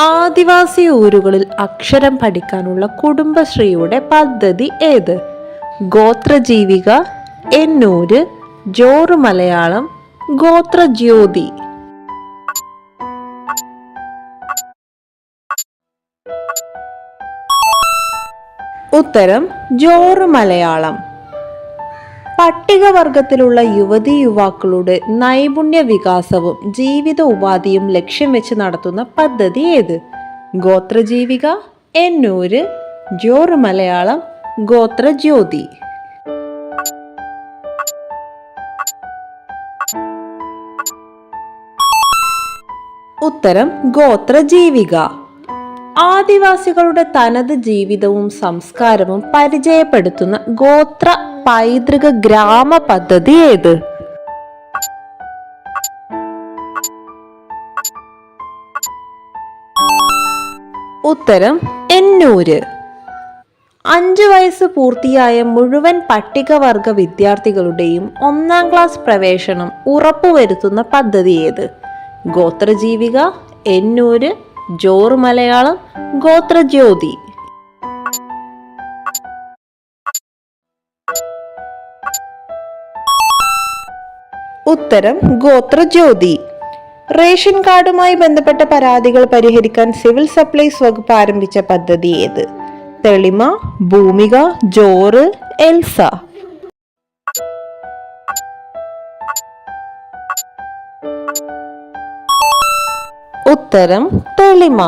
ആദിവാസി ഊരുകളിൽ അക്ഷരം പഠിക്കാനുള്ള കുടുംബശ്രീയുടെ പദ്ധതി ഏത്? ഗോത്രജീവിക എന്നൂര് ജോറ് മലയാളം ഗോത്രജ്യോതി. ഉത്തരം ജോറ് മലയാളം. പട്ടികവർഗത്തിലുള്ള യുവതി യുവാക്കളുടെ നൈപുണ്യ വികാസവും ജീവിത ഉപാധിയും ലക്ഷ്യം വെച്ച് നടത്തുന്ന പദ്ധതി ഏത്? ഗോത്രജീവിക എന്നൂര് ജോറ് മലയാളം ഗോത്രജ്യോതി. ഉത്തരം ഗോത്രജീവിക. ആദിവാസികളുടെ തനത് ജീവിതവും സംസ്കാരവും പരിചയപ്പെടുത്തുന്ന ഗോത്ര പൈതൃക ഗ്രാമ പദ്ധതി ഏത്? ഉത്തരം എന്നൂര് അഞ്ചു വയസ്സ് പൂർത്തിയായ മുഴുവൻ പട്ടികവർഗ വിദ്യാർത്ഥികളുടെയും ഒന്നാം ക്ലാസ് പ്രവേശനം ഉറപ്പുവരുത്തുന്ന പദ്ധതി ഏത്? ഗോത്രജീവിക എന്നൂര് ജോറ് മലയാളം ഗോത്രജ്യോതി. ഉത്തരം ഗോത്രജ്യോതി. റേഷൻ കാർഡുമായി ബന്ധപ്പെട്ട പരാതികൾ പരിഹരിക്കാൻ സിവിൽ സപ്ലൈസ് വകുപ്പ് ആരംഭിച്ച പദ്ധതി ഏത്? തെളിമ ഭൂമിക ജോറ് എൽസ. ഉത്തരം തെളിമ.